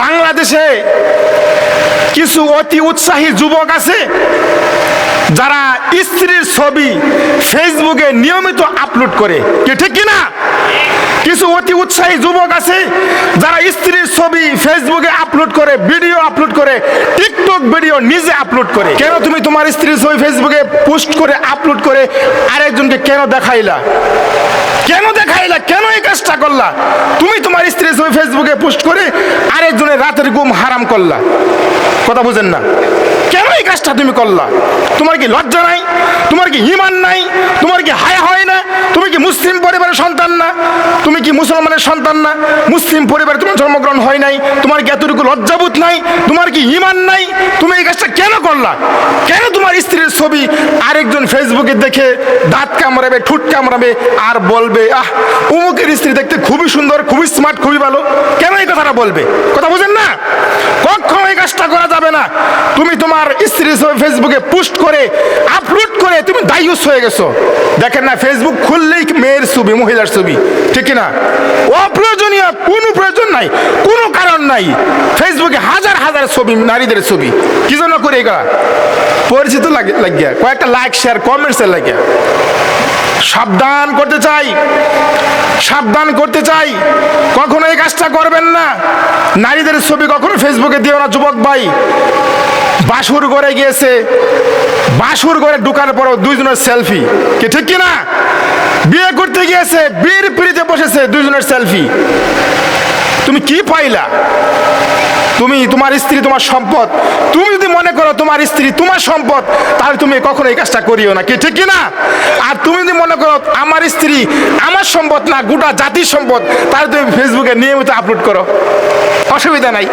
বাংলাদেশে কিছু অতি উৎসাহী যুবক আছে যারা স্ত্রীর ছবি ফেসবুকে নিয়মিত আপলোড করে। কি ঠিক কিনা? কিছু অতি উৎসাহী যুবক আছে যারা স্ত্রীর ছবি ফেসবুকে আপলোড করে, ভিডিও আপলোড করে, টিকটক ভিডিও নিজে আপলোড করে। কেন তুমি তোমার স্ত্রীর ছবি ফেসবুকে পোস্ট করে, আপলোড করে আরেকজনকে কেন দেখাইলা? কেন দেখাইলা? কেন এই কাজটা করলা? তুমি ফেসবুকে পোস্ট করে আরেকজনের রাতের ঘুম হারাম করলা। কথা বুঝেন না? কেন এই কাজটা তুমি করলা? তোমার কি লজ্জা নাই? তোমার কি ইমান নাই? তোমার কি হায়া হয় না? তুমি কি মুসলিম পরিবারের সন্তান না? তুমি কি মুসলমানের সন্তান না? মুসলিম পরিবারে তোমার জন্মগ্রহণ হয় নাই? তোমার কি এতটুকু লজ্জাবোধ নাই? তোমার কি ইমান নাই? তুমি এই কাজটা কেন করলা? কেন তোমার স্ত্রীর ছবি আরেকজন ফেসবুকে দেখে দাঁত কামড়াবে, ঠুট কামড়াবে আর বলবে, আহ, উমুকের স্ত্রী দেখতে খুবই সুন্দর, খুবই স্মার্ট খুবই ভালো। কেন এই কথাটা বলবে? কথা বুঝেন না? কখনো এই কাজটা করা যাবে না। তুমি তোমার স্ত্রীর ছবি ফেসবুকে পোস্ট করে আপলোড করে তুমি দায়ুস হয়ে গেছো। দেখেন না ফেসবুক খুললেই মেয়ের ছবি, মহিলার ছবি, ঠিক না অপ্রয়োজনীয় কোনো প্রয়োজন নাই, কোনো কারণ নাই। ফেসবুকে হাজার হাজার ছবি, নারীদের ছবি। কি জন্য করে এগুলা? পরিচিত লাগে, লাগিয়া, কয়েকটা লাইক শেয়ার কমেন্টসের লাগিয়া। সাবধান করতে চাই, সাবধান করতে চাই। কখনো এই কাজটা করবেন না। নারীদের ছবি কখনো ফেসবুকে দিও না, যুবক ভাই। বাসুর ঘরে গিয়েছে। বাসুর ঘরে ঢুকার পরও দুইজনের সেলফি। কি ঠিক কি না বিয়ে করতে গিয়েছে, বিয়ের পিড়িতে বসেছে দুইজনের সেলফি। তুমি কি পাইলা? তুমি, তোমার স্ত্রী তোমার সম্পদ। তুমি যদি মনে করো তোমার স্ত্রী তোমার সম্পদ, তাহলে তুমি কখনো এই কাজটা করিও না, কি ঠিক না আর তুমি যদি মনে করো আমার স্ত্রী আমার সম্পদ না, গোটা জাতির সম্পদ, তাহলে তুমি ফেসবুকে নিয়মিত আপলোড করো। অসুবিধা নাই।